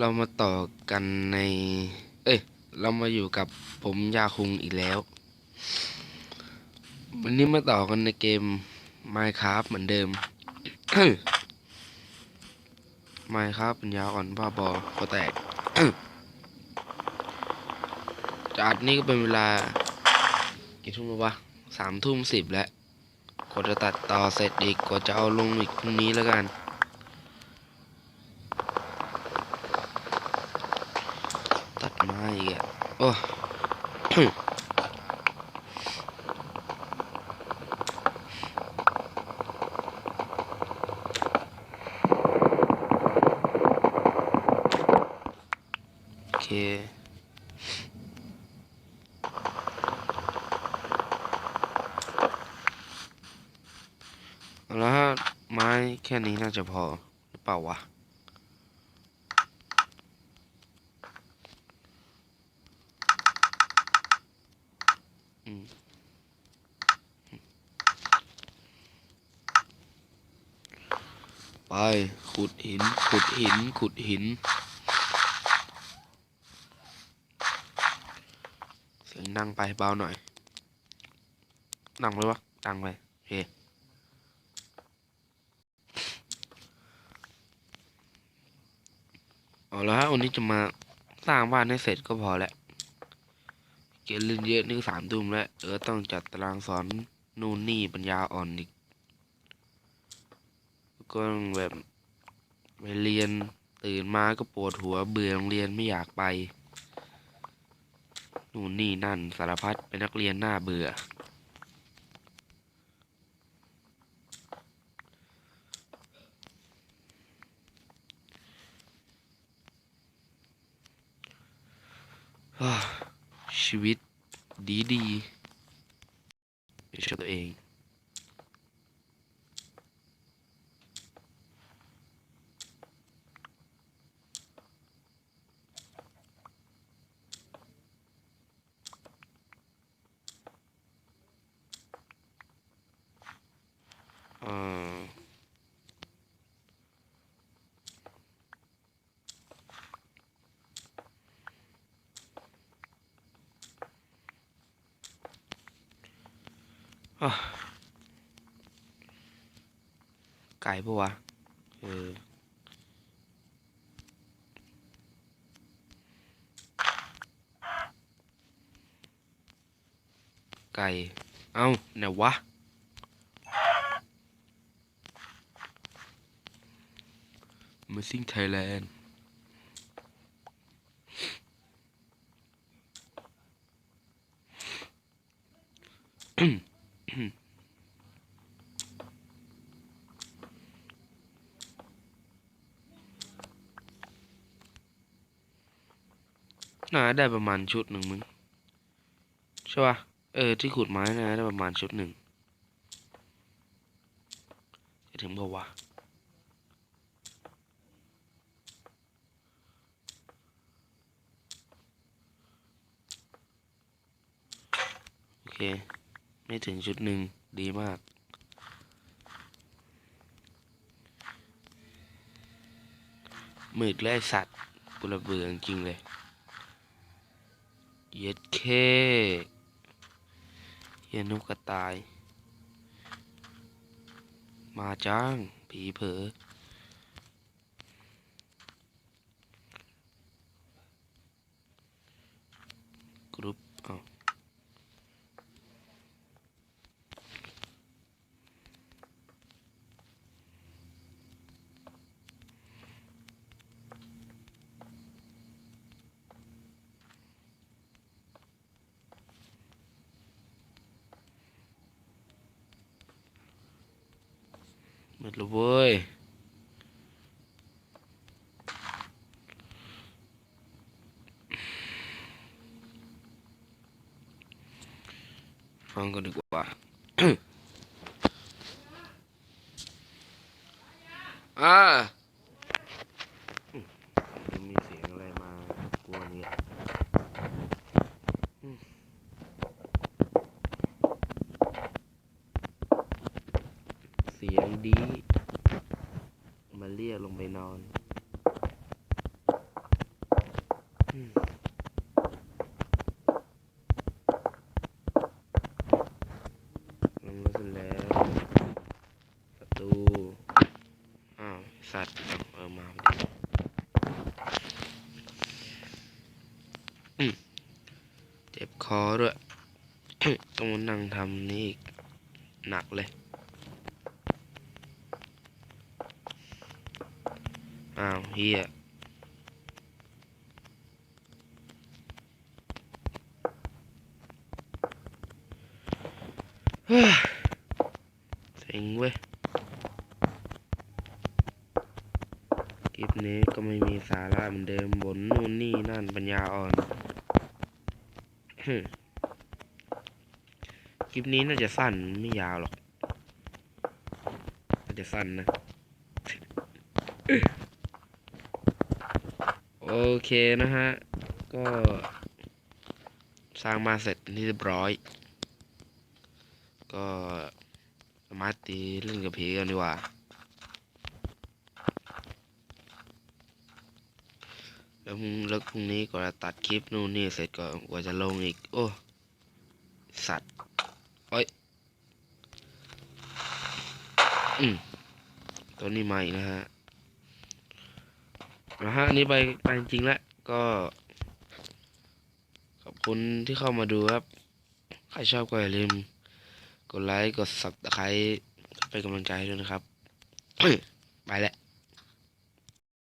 เรามาต่อกันใน เอ้ย เรามาอยู่กับผมยาคุงอีกแล้ว วันนี้มาต่อกันในเกม Minecraft เหมือนเดิม Minecraft ปัญญาอ่อนบ้าบอคอแตก จากนี้ก็เป็นเวลา กี่ทุ่มแล้ววะสามทุ่มสิบแล้วกว่าจะตัดต่อเสร็จอีกกว่าจะเอาลงอีกพรุ่งนี้แล้วกัน ตัดไม้อีก อะโอ้โอเคแล้วไม้แค่นี้น่าจะพอหรือเปล่าวะ ไป ขุดหิน ขุดหิน ขุดหิน เสียงดังไปเบาหน่อยดังไปวะดังไปโอเคเอาละฮะวันนี้จะมาสร้างบ้านให้เสร็จก็พอแล้ว เกมเล่นเยอะนี่ก็สามทุ่มแล้ว เออต้องจัดตารางสอนนู่นนี่ปัญญาอ่อนอีก ก็แบบไปเรียนตื่นมาก็ปวดหัวเบื่อโรงเรียนไม่อยากไป นู่นนี่นั่นสารพัดเป็นนักเรียนหน้าเบื่อ ชีวิตดีดีๆไม่ใช่วยตัวเอง เอ่ออะ ไก่ปะวะ เออ ไก่ เอ้าไหนวะ Missing Thailand น่ นาได้ประมาณชุดหนึ่งมึงใช่ป่ะเออที่ขุดไม้นะได้ประมาณชุดหนึ่งจะถึงบอกว่าวะโอเค ไม่ถึงชุดหนึ่งดีมากหมืดและสัตว์กูระเบือจริงเลย เย็ดเคเฮียนุกกระตาย มาจ้างผีเผอกรุ๊ปอ้าว หมดแล้วเว้ สียงดี มาเรียกลงไปนอนมันมาเสร็จแล้ว ประตู อ้าว สัตว์ เออ มาอืมเจ็บคอด้วย ต้องนั่งทำนี่อีก หนักเลย อ้าวเฮียเซ็งเว้ยคลิปนี้ก็ไม่มีสาระเหมือนเดิมบนนู่นนี่นั่นปัญญาอ่อน คลิปนี้น่าจะสั้นไม่ยาวหรอก น่าจะสั้นนะ โอเคนะฮะ ก็สร้างมาเสร็จนที่เรียบร้อย ก็มาตีเล่นกับผีกันดีกว่า แล้วพรุ่งแล้วพรุ่งนี้ก็จะตัดคลิปนู่นนี่เสร็จก็กว่าจะลงอีก โอ้ สัตว์โอ้ยอืมตัวนี้มาอีกนะฮะ นะฮะอันนี้ไปไปจริงแล้วก็ ขอบคุณที่เข้ามาดูครับ ใครชอบก็อย่าลืม กดไลค์ กดสับตะไคร้เป็นกำลังใจให้ด้วยนะครับ ไปแล้ว